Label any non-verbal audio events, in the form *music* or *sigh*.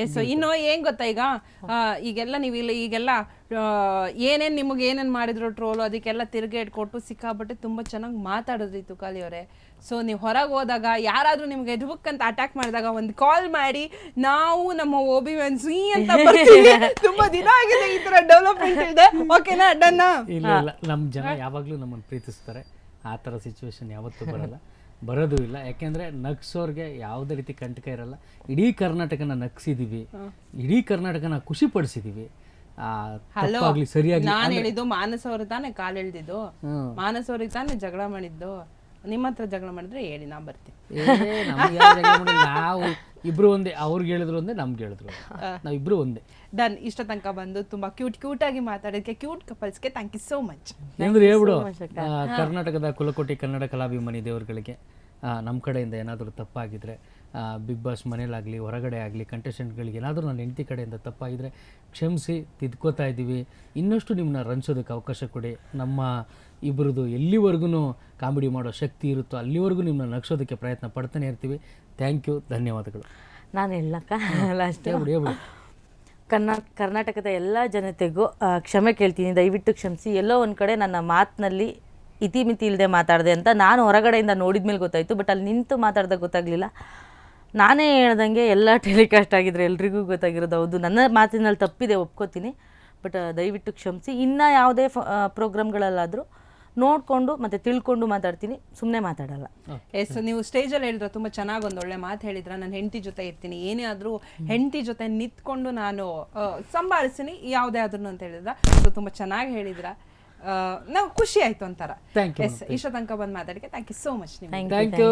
S ಇನ್ನು ಏನ್ ಗೊತ್ತಾ ಈಗ? ಆ, ಈಗೆಲ್ಲ ನೀವು ಇಲ್ಲಿ ಈಗೆಲ್ಲ ಆ, ಏನೇನ್ ನಿಮಗೆ ಏನೇನ್ ಮಾಡಿದ್ರು ಟ್ರೋಲು ಅದಕ್ಕೆಲ್ಲ ತಿರುಗೇಟ್ ಕೊಟ್ಟು ಸಿಕ್ಕಾಬಿಟ್ಟು ತುಂಬಾ ಚೆನ್ನಾಗಿ ಮಾತಾಡಿದ್ರಿ ತುಕಾಲಿ ಅವರೇ. ಸೊ ನೀವು ಹೊರಗೆ ಹೋದಾಗ ಯಾರಾದ್ರೂ ನಿಮ್ಗೆ ಎದ್ಬುಕ್ ಅಂತ ಅಟ್ಯಾಕ್ ಮಾಡಿದಾಗ ಒಂದು ಕಾಲ್ ಮಾಡಿ ನಾವು ನಮ್ಮ ಓಬಿ ಸಿ ಅಂತ ಬರ್ತೀವಿ. *laughs* ತುಂಬಾ ದಿನ ಆಗಿದೆ ಈ ತರ ಡೆವಲಪ್ಮೆಂಟ್ ಇದೆ. ಓಕೆನಾ ಡನ್ನ ಇಲ್ಲ ಇಲ್ಲ. ನಮ್ಮ ಜನ ಯಾವಾಗಲೂ ನಮ್ಮನ್ನು ಪ್ರೀತಿಸ್ತಾರೆ. ಆ ಥರ ಸಿಚುವೇಶನ್ ಯಾವತ್ತೂ ಬರಲ್ಲ. ಬರೋದು ಇಲ್ಲ. ಯಾಕೆಂದ್ರೆ ನಗ್ಸೋರ್ಗೆ ಯಾವುದೇ ರೀತಿ ಕಂಟಕ ಇರಲ್ಲ. ಇಡೀ ಕರ್ನಾಟಕನ ನಗ್ಸಿದೀವಿ. ಇಡೀ ಕರ್ನಾಟಕನ ಖುಷಿ ಪಡಿಸಿದೀವಿ ತಪ್ಪಾಗ್ಲಿ ಸರಿಯಾಗಿ ನಾನ್ ಹೇಳಿದ್ದು ಮಾನಸ ಅವ್ರಿಗೆ ತಾನೇ ಕಾಲ್ ಎಳ್ದಿದ್ದು. ಮಾನಸ ಅವ್ರಿಗೆ ತಾನೇ ಜಗಳ ಮಾಡಿದ್ದು. ನಿಮ್ಮ ಹತ್ರ ಜಗಳ ಮಾಡಿದ್ರೆ ಹೇಳಿ ನಾ ಬರ್ತೀನಿ. ನಾವು ಇಬ್ರು ಒಂದೇ ಅವ್ರಿಗೆ ಹೇಳಿದ್ರು ಒಂದೇ ನಮ್ಗೆ ಹೇಳಿದ್ರು ನಾವು ನಾವಿಬ್ರು ಒಂದೇ. ಡನ್ ಇಷ್ಟ ತನಕ ಬಂದು ತುಂಬಾ ಕ್ಯೂಟ್ ಕ್ಯೂಟ್ ಆಗಿ ಮಾತಾಡೋದಕ್ಕೆ ಕ್ಯೂಟ್ ಕಪಲ್ಸ್ಗೆ ಥ್ಯಾಂಕ್ ಯು ಸೋ ಮಚ್ ಅಂದ್ರೆ ಹೇಳ್ಬಿಡು ಕರ್ನಾಟಕದ ಕುಲಕೋಟಿ ಕನ್ನಡ ಕಲಾಭಿಮಾನಿ ದೇವರುಗಳಿಗೆ. ನಮ್ಮ ಕಡೆಯಿಂದ ಏನಾದರೂ ತಪ್ಪಾಗಿದ್ದರೆ ಬಿಗ್ ಬಾಸ್ ಮನೇಲಾಗಲಿ ಹೊರಗಡೆ ಆಗಲಿ ಕಂಟೆಸ್ಟೆಂಟ್ಗಳಿಗೆ ಏನಾದರೂ ನನ್ನ ಹೆಂಡತಿ ಕಡೆಯಿಂದ ತಪ್ಪಾಗಿದ್ದರೆ ಕ್ಷಮಿಸಿ ತಿದ್ಕೋತಾ ಇದ್ದೀವಿ. ಇನ್ನಷ್ಟು ನಿಮ್ಮನ್ನ ರಂಚೋದಕ್ಕೆ ಅವಕಾಶ ಕೊಡಿ. ನಮ್ಮ ಇಬ್ಬರದು ಎಲ್ಲಿವರೆಗೂ ಕಾಮಿಡಿ ಮಾಡೋ ಶಕ್ತಿ ಇರುತ್ತೋ ಅಲ್ಲಿವರೆಗೂ ನಿಮ್ಮನ್ನ ನಗ್ಸೋದಕ್ಕೆ ಪ್ರಯತ್ನ ಪಡ್ತಾನೆ ಇರ್ತೀವಿ. ಥ್ಯಾಂಕ್ ಯು ಧನ್ಯವಾದಗಳು. ನಾನು ಹೇಳಕ್ಕ ಲಾಸ್ಟ್ ಹೇಳ್ಬಿಡಿ ಕರ್ನಾ ಕರ್ನಾಟಕದ ಎಲ್ಲ ಜನತೆಗೂ ಕ್ಷಮೆ ಕೇಳ್ತೀನಿ. ದಯವಿಟ್ಟು ಕ್ಷಮಿಸಿ. ಎಲ್ಲೋ ಒಂದು ಕಡೆ ನನ್ನ ಮಾತಿನಲ್ಲಿ ಇತಿಮಿತಿ ಇಲ್ಲದೆ ಮಾತಾಡಿದೆ ಅಂತ ನಾನು ಹೊರಗಡೆಯಿಂದ ನೋಡಿದ ಮೇಲೆ ಗೊತ್ತಾಯಿತು ಬಟ್ ಅಲ್ಲಿ ನಿಂತು ಮಾತಾಡ್ದಾಗ ಗೊತ್ತಾಗಲಿಲ್ಲ. ನಾನೇ ಹೇಳ್ದಂಗೆ ಎಲ್ಲ ಟೆಲಿಕಾಸ್ಟ್ ಆಗಿದ್ರೆ ಎಲ್ರಿಗೂ ಗೊತ್ತಾಗಿರೋದು ಹೌದು. ನನ್ನ ಮಾತಿನಲ್ಲಿ ತಪ್ಪಿದೆ ಒಪ್ಕೋತೀನಿ. ಬಟ್ ದಯವಿಟ್ಟು ಕ್ಷಮಿಸಿ. ಇನ್ನು ಯಾವುದೇ ಫ ಪ್ರೋಗ್ರಾಮ್ಗಳಲ್ಲಾದರೂ ನೋಡಿಕೊಂಡು ಮತ್ತು ತಿಳ್ಕೊಂಡು ಮಾತಾಡ್ತೀನಿ. ಸುಮ್ಮನೆ ಮಾತಾಡಲ್ಲ. ಎಸ್ ನೀವು ಸ್ಟೇಜಲ್ಲಿ ಹೇಳಿದ್ರೆ ತುಂಬ ಚೆನ್ನಾಗಿ ಒಂದು ಒಳ್ಳೆ ಮಾತು ಹೇಳಿದ್ರ ನಾನು ಹೆಂಡತಿ ಜೊತೆ ಇರ್ತೀನಿ. ಏನೇ ಆದರೂ ಹೆಂಡತಿ ಜೊತೆ ನಿಂತ್ಕೊಂಡು ನಾನು ಸಂಭಾಳಿಸ್ತೀನಿ. ಯಾವುದೇ ಆದ್ರೂ ಅಂತ ಹೇಳಿದ್ರ. ಸೊ ತುಂಬ ಚೆನ್ನಾಗಿ ಹೇಳಿದ್ರ. ನಾವು ಖುಷಿ ಆಯ್ತು ಒಂಥರ. ಈಶಾ ಎಸ್ ಇಷ್ಟ ತನಕ ಬಂದು ಮಾತಾಡಿಕೆ ಥ್ಯಾಂಕ್ ಯು ಸೋ ಮಚ್ ನಿಮ್ಗೆ. Thank you